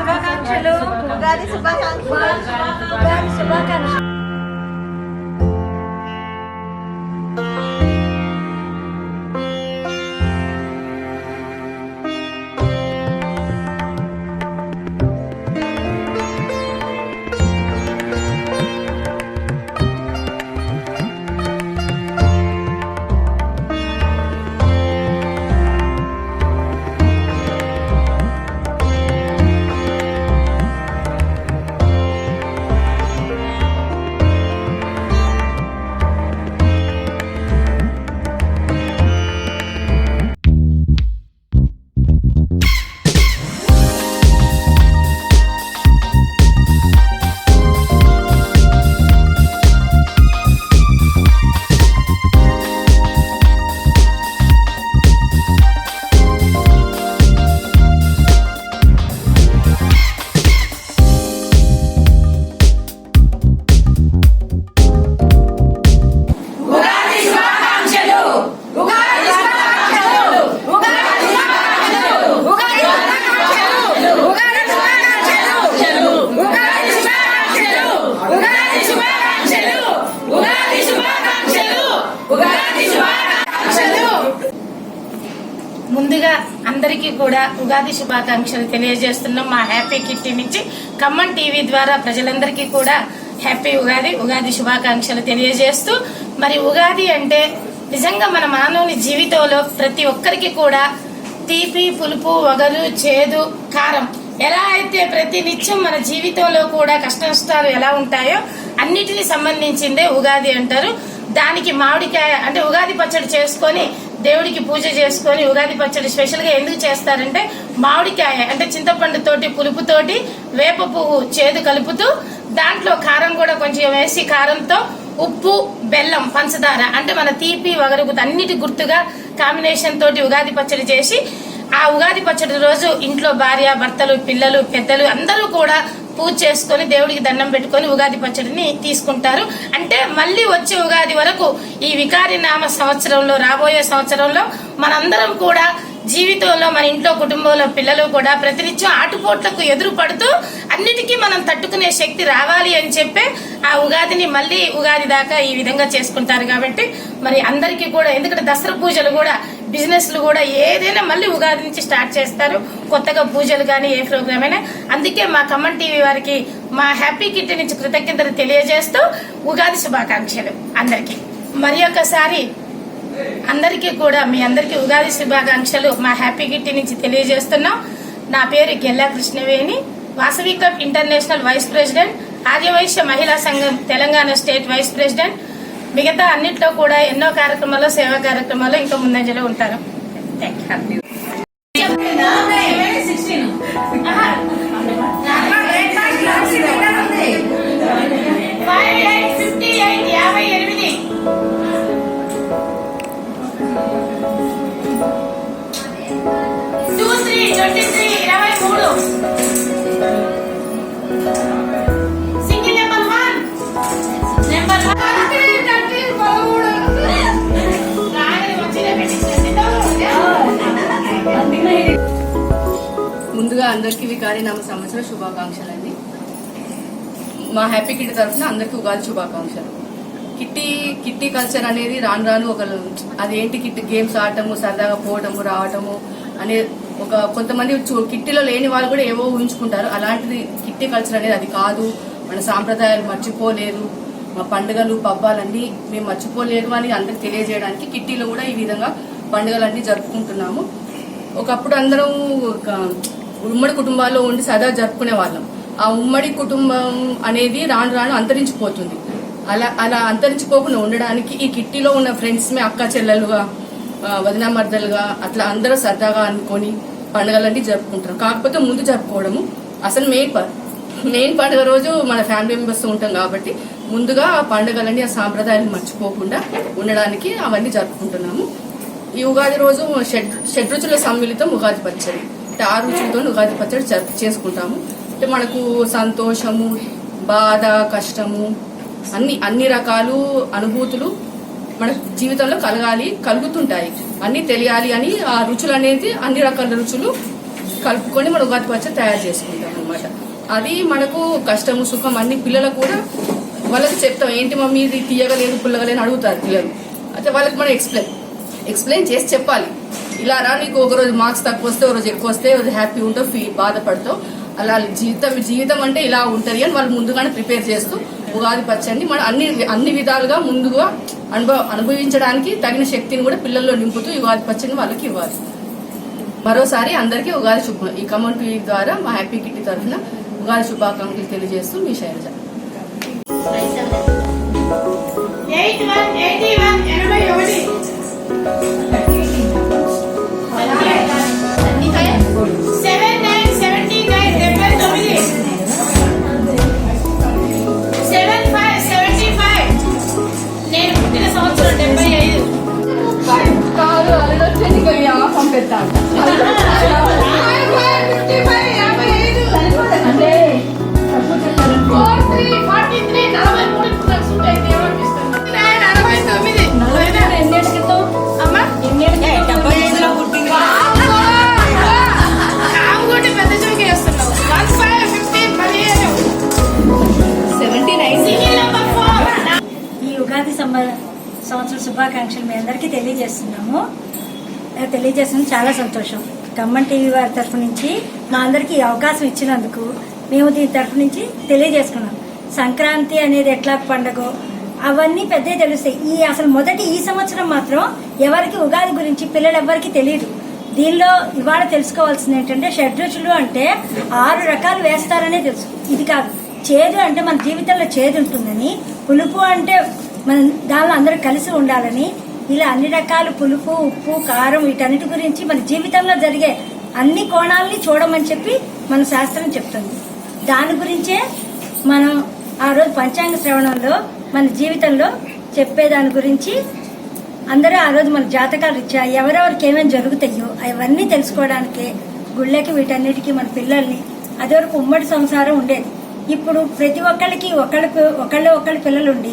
శుభాకాంక్షలు ఉగాది శుభాకాంక్షలు ఉగాది శుభాకాంక్షలు అందరికీ కూడా ఉగాది శుభాకాంక్షలు తెలియజేస్తున్నాం. మా హ్యాపీ కిట్టి నుంచి ఖమ్మం టీవీ ద్వారా ప్రజలందరికీ కూడా హ్యాపీ ఉగాది ఉగాది శుభాకాంక్షలు తెలియజేస్తూ మరి ఉగాది అంటే నిజంగా మన మానవుని జీవితంలో ప్రతి ఒక్కరికి కూడా తీపి పులుపు వగరు చేదు కారం ఎలా అయితే ప్రతి నిత్యం మన జీవితంలో కూడా కష్ట నష్టాలు ఎలా ఉంటాయో అన్నిటిని సంబంధించిందే ఉగాది అంటారు. దానికి మామిడికాయ అంటే ఉగాది పచ్చడి చేసుకొని దేవుడికి పూజ చేసుకొని ఉగాది పచ్చడి స్పెషల్గా ఎందుకు చేస్తారంటే మామిడికాయ అంటే చింతపండుతోటి పులుపుతోటి వేప పువ్వు చేదు కలుపుతూ దాంట్లో కారం కూడా కొంచెం వేసి కారంతో ఉప్పు బెల్లం పంచదార అంటే మన తీపి వగరు అన్నిటి గుర్తుగా కాంబినేషన్ తోటి ఉగాది పచ్చడి చేసి ఆ ఉగాది పచ్చడి రోజు ఇంట్లో భార్య భర్తలు పిల్లలు పెద్దలు అందరూ కూడా పూజ చేసుకొని దేవుడికి దండం పెట్టుకొని ఉగాది పచ్చడిని తీసుకుంటారు. అంటే మళ్ళీ వచ్చే ఉగాది వరకు ఈ వికారి నామ సంవత్సరంలో రాబోయే సంవత్సరంలో మనందరం కూడా జీవితంలో మన ఇంట్లో కుటుంబంలో పిల్లలు కూడా ప్రతినిత్యం ఆటుపోట్లకు ఎదురు పడుతూ అన్నిటికీ మనం తట్టుకునే శక్తి రావాలి అని చెప్పే ఆ ఉగాదిని మళ్ళీ ఉగాది దాకా ఈ విధంగా చేసుకుంటారు కాబట్టి మరి అందరికీ కూడా ఎందుకంటే దసరా పూజలు కూడా బిజినెస్లు కూడా ఏదైనా మళ్ళీ ఉగాది నుంచి స్టార్ట్ చేస్తారు. కొత్తగా పూజలు కానీ ఏ ప్రోగ్రామ్ అయినా. అందుకే మా ఖమ్మం టీవీ వారికి మా హ్యాపీ కిట్ నుంచి కృతజ్ఞతలు తెలియజేస్తూ ఉగాది శుభాకాంక్షలు అందరికీ. మరి ఒకసారి అందరికీ కూడా మీ అందరికీ ఉగాది శుభాకాంక్షలు మా హ్యాపీ కిట్టి నుంచి తెలియజేస్తున్నాం. నా పేరు Gella Krishnaveni Vasavi club international vice president Aryavaishya Mahila Sangham Telangana state vice president. మిగతా అన్నిట్లో కూడా ఎన్నో కార్యక్రమాల్లో సేవా కార్యక్రమాల్లో ఇంకా ముందంజలో ఉంటారు. థ్యాంక్ యూ ముందుగా అందరికీ వికారి నామ సంవత్సర శుభాకాంక్షలు అండి మా హ్యాపీ కిట్టి తరఫున అందరికీ ఉగాది శుభాకాంక్షలు. కిట్టి కిట్టి కల్చర్ అనేది రాను రాను ఒక అదేంటి కిట్టి గేమ్స్ ఆడటము సరదాగా పోవటము రావటము అనే ఒక కొంతమంది చూ- కిట్టిలో లేని వాళ్ళు కూడా ఏవో ఊహించుకుంటారు. అలాంటిది కిట్టి కల్చర్ అనేది అది కాదు. మన సాంప్రదాయాలు మర్చిపోలేరు మా పండుగలు పబ్బాలన్నీ మేము మర్చిపోలేరు అని అందరికి తెలియజేయడానికి కిట్టిలో కూడా ఈ విధంగా పండుగలన్నీ జరుపుకుంటున్నాము. ఒకప్పుడు అందరం ఒక ఉమ్మడి కుటుంబాల్లో ఉండి సదా జరుపుకునే వాళ్ళం. ఆ ఉమ్మడి కుటుంబం అనేది రాను రాను అంతరించిపోతుంది. అలా అలా అంతరించిపోకుండా ఉండడానికి ఈ కిట్టిలో ఉన్న ఫ్రెండ్స్ మే అక్క చెల్లెలుగా వదిన మర్దలుగా అట్లా అందరూ సరదాగా అనుకొని పండుగలన్నీ జరుపుకుంటారు. కాకపోతే ముందు జరుపుకోవడము అసలు మెయిన్ ప మెయిన్ పండుగ రోజు మన ఫ్యామిలీ మెంబర్స్ ఉంటాం కాబట్టి ముందుగా ఆ పండుగలన్నీ ఆ సాంప్రదాయాలు మర్చిపోకుండా ఉండడానికి అవన్నీ జరుపుకుంటున్నాము. ఈ ఉగాది రోజు షడ్ షడ్రుచుల సమ్మిళితం ఉగాది పచ్చడి. అంటే ఆ రుచులతో ఉగాది పచ్చడి జరుపు- చేసుకుంటాము. అంటే మనకు సంతోషము బాధ కష్టము అన్ని అన్ని రకాలు అనుభూతులు మన జీవితంలో కలగాలి కలుగుతుంటాయి. అన్ని తెలియాలి అని ఆ రుచులు అనేది అన్ని రకాల రుచులు కలుపుకొని మనం ఉగాది పచ్చడి తయారు చేసుకుంటాం అనమాట అది మనకు కష్టము సుఖం అన్ని పిల్లలకు కూడా వాళ్ళకి చెప్తాం. ఏంటి మమ్మీ ఇది తీయగలేదు పుల్లగలేదు అడుగుతారు పిల్లలు. అయితే వాళ్ళకి మనం ఎక్స్ప్లెయిన్ ఎక్స్ప్లెయిన్ చేసి చెప్పాలి. ఇలా రా నీకు ఒక రోజు మార్క్స్ తక్కువ వస్తే ఒక రోజు ఎక్కువ వస్తే రోజు హ్యాపీ ఉంటావు ఫీ బాధపడతావు. అలా జీవితం జీవితం అంటే ఇలా ఉంటుంది అని వాళ్ళు ముందుగానే ప్రిపేర్ చేస్తూ ఉగాది పచ్చడిని మనం అన్ని అన్ని విధాలుగా ముందుగా అనుభవ అనుభవించడానికి తగిన శక్తిని కూడా పిల్లల్లో నింపుతూ యుగాది పచ్చడిని వాళ్ళకి ఇవ్వాలి. మరోసారి అందరికీ ఉగాది శుభం ఈ కమన్ టీవీ ద్వారా మా హ్యాపీ కిట్టి తరఫున ఉగాది శుభాకాంక్షలు తెలియజేస్తూ మీ Shailaja. Eight one eighty one ఎనభై ఒకటి. ఉగాది సంవత్సర శుభాకాంక్షలు మీ అందరికీ తెలియజేస్తున్నాము. ఆ, తెలియజేస్తున్నాం చాలా సంతోషం. ఖమ్మం టీవీ వారి తరఫు నుంచి మా అందరికీ ఈ అవకాశం ఇచ్చినందుకు మేము దీని తరఫు నుంచి తెలియజేసుకున్నాం. సంక్రాంతి అనేది ఎట్లా పండగో అవన్నీ పెద్ద తెలుస్తాయి. ఈ అసలు మొదటి ఈ సంవత్సరం మాత్రం ఎవరికి ఉగాది గురించి పిల్లలు ఎవరికి తెలియదు దీనిలో ఇవాళ తెలుసుకోవాల్సింది ఏంటంటే షడ్రుచులు అంటే ఆరు రకాలు వేస్తారనే తెలుసు. ఇది కాదు. చేదు అంటే మన జీవితంలో చేదు ఉంటుందని పులుపు అంటే మనం దానిలో అందరూ కలిసి ఉండాలని ఇలా అన్ని రకాల పులుపు ఉప్పు కారం వీటన్నిటి గురించి మన జీవితంలో జరిగే అన్ని కోణాలని చూడమని చెప్పి మన శాస్త్రం చెప్తుంది. దాని గురించే మనం ఆ రోజు పంచాంగ శ్రవణంలో మన జీవితంలో చెప్పేదాని గురించి అందరూ ఆ రోజు మన జాతకాలు ఇచ్చా ఎవరెవరికి ఏమేమి జరుగుతాయో అవన్నీ తెలుసుకోవడానికి గుళ్ళకి వీటన్నిటికీ మన పిల్లల్ని అదివరకు ఉమ్మడి సంసారం ఉండేది. ఇప్పుడు ప్రతి ఒక్కళ్ళకి ఒకళ్ళకి ఒకళ్ళు ఒకళ్ళ పిల్లలు ఉండి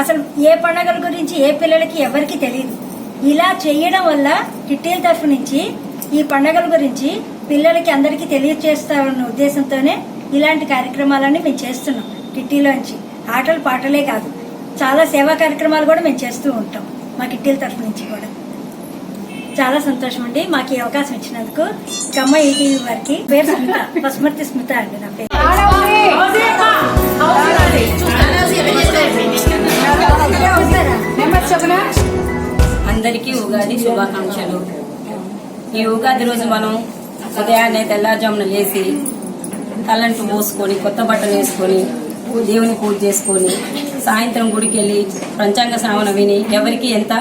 అసలు ఏ పండగల గురించి ఏ పిల్లలకి ఎవరికి తెలియదు ఇలా చేయడం వల్ల కిట్టీల తరఫు నుంచి ఈ పండగల గురించి పిల్లలకి అందరికీ తెలియజేస్తామన్న ఉద్దేశంతోనే ఇలాంటి కార్యక్రమాలన్నీ మేము చేస్తున్నాం కిట్టీలోంచి ఆటలు పాటలే కాదు. చాలా సేవా కార్యక్రమాలు కూడా మేము చేస్తూ ఉంటాం మా కిట్టీల తరఫు నుంచి కూడా. చాలా సంతోషం అండి. మాకు ఈ అవకాశం ఇచ్చినందుకు కమ్మ ఈటీవీ వారికి పేరు స్మిత పసుమర్తి స్మిత అండి నా పేరు. అందరికీ ఉగాది శుభాకాంక్షలు. ఈ ఉగాది రోజు మనం ఉదయాన్నే తెల్లారుజామున లేచి తలంటు పోసుకొని కొత్త బట్టలు వేసుకొని దేవుని పూజ చేసుకొని సాయంత్రం గుడికి వెళ్ళి పంచాంగ శ్రావణ విని ఎవరికి ఎంత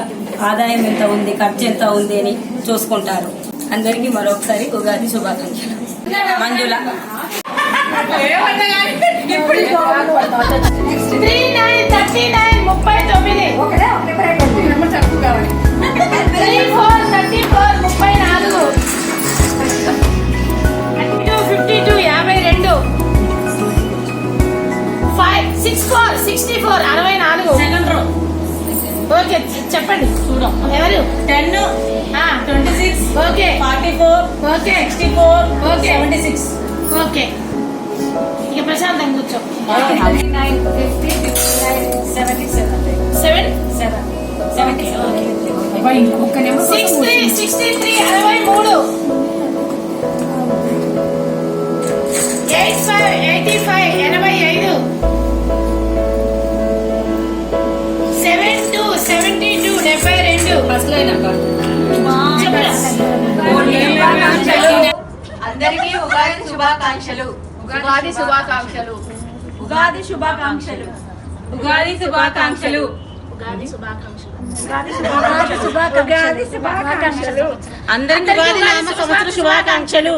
ఆదాయం ఎంత ఉంది ఖర్చు ఎంత ఉంది అని చూసుకుంటారు. అందరికీ మరొకసారి ఉగాది శుభాకాంక్షలు. Manjula three nine thirty nine ముప్పై తొమ్మిది త్రీ ఫోర్ థర్టీ ఫోర్ ముప్పై నాలుగు టూ ఫిఫ్టీ టూ యాభై రెండు five six four sixty four అరవై నాలుగు ఓకే చెప్పండి ఎవరు ten twenty six okay forty four okay sixty four okay seventy six okay ఇక ప్రశాంతం కూర్చో seven seventy six three sixty three అరవై మూడు ఎయిట్ ఫైవ్ ఎయిటీ ఫైవ్ ఎనభై ఐదు సెవెన్ టూ సెవెంటీ టూ డెబ్బై రెండు అందరికీ ఉగాది శుభాకాంక్షలు ఉగాది శుభాకాంక్షలు. ఉగాది శుభాకాంక్షలు. ఉగాది శుభాకాంక్షలు. ఉగాది శుభాకాంక్షలు. అందరికీ ఉగాది నామ సంవత్సర శుభాకాంక్షలు.